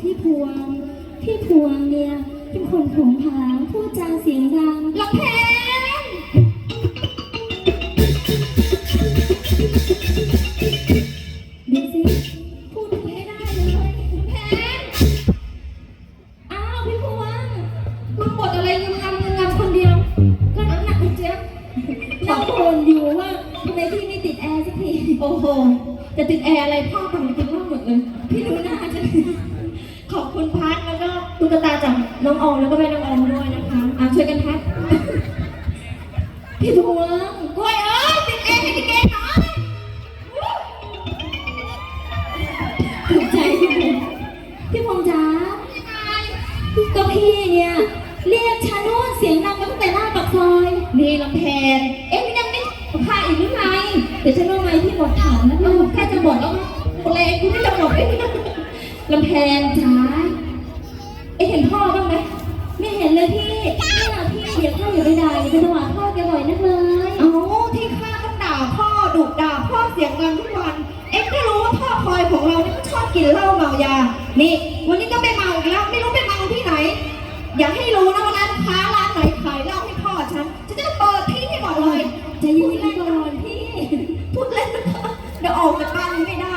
พี่พี่พวง พี่พวงเนี่ยเป็นคนโผงผางพูดจาเสียงดังลำแพ คุณพัดแล้วก็ตุ๊กตาจากน้องออมแล้วก็แม่น้องออมด้วยนะคะอะช่วยกันพัดพี่ทวงกล้วยเอ้ยติดแอร์ให้ติดแอร์หน่อยถูกใจพี่พงษ์พี่พงษ์จ๋าก็พี่เนี่ยเรียกชาโน่เสียงดังมาตั้งแต่หน้าปากซอยนี่ลำแพนเอ๊ะพี่ยังไม่พาอีกหรือไงเดี๋ยวชาโน่ไงพี่หมดถังแล้วพี่ใกล้จะหมดแล้วหมดแรงกูไม่จะหมดเลย ลำแพนจ๋าเอ๊ะเห็นพ่อบ้างไหมไม่เห็นเลยพี่นี่นะพี่อย่าเข้าอย่าไปด่าอย่าไปด่าพ่อแกบ่อยนักเลยเอาที่ข้าต้องด่าพ่อดุด่าพ่อเสียงดังทุกวัน เอ็งก็รู้ว่าพ่อพลอยของเราเนี่ยมันชอบกินเหล้าเมายา นี่ วันนี้ก็ไปเมาอีกแล้วไม่รู้ไปเมาที่ไหน อย่าให้รู้นะว่าร้านค้าร้านไหนขายเหล้าให้พ่อฉันฉันจะเปิดที่ให้หมดเลยใจเย็นๆก่อนพี่พูดเล่นนะคะเดี๋ยวออกจากบ้านนี้ไม่ได้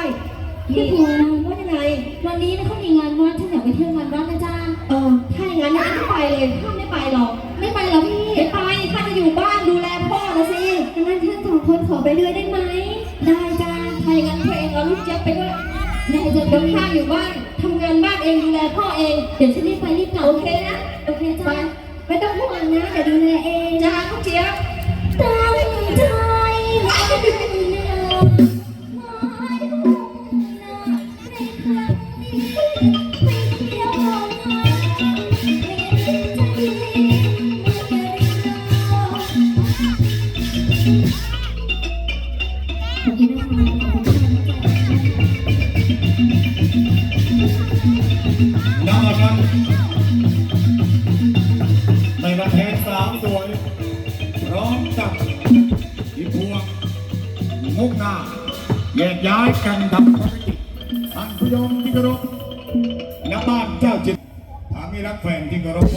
พี่นี่พวงว่ายัง ไงวันนี้นะเขามีงานวัดฉันอยากไปเที่ยวงานวัดนะจ๊ะเออถ้าอย่างนั้นเนี่ยไม่ไปเลยข้าไม่ไปหรอก ไม่ไปเหรอพี่ไม่ไปข้าจะอยู่บ้านดูแลพ่อนะสิงั้นท่านสองคนขอไปด้วยได้ไหมได้จ้าถ้าอย่างนั้นตัวเองเอาลูกเจี๊ยบไปด้วยได้จะเดี๋ยวข้าอยู่บ้านทำงานบ้านเองดูแลพ่อเองเดี๋ยวฉันรีบไปรีบกลับโอเคนะโอเคจ้าไม่ต้องห่วงนะเดี๋ยวดูแลเอง ระแทนสามสวยพร้อมกับอีพวงมุกนาแยกย้ายกันทำภารกิจท่านผู้ชมที่เคารพณบ้านเจ้าจิตทางนี้รักแฟนที่เคารพ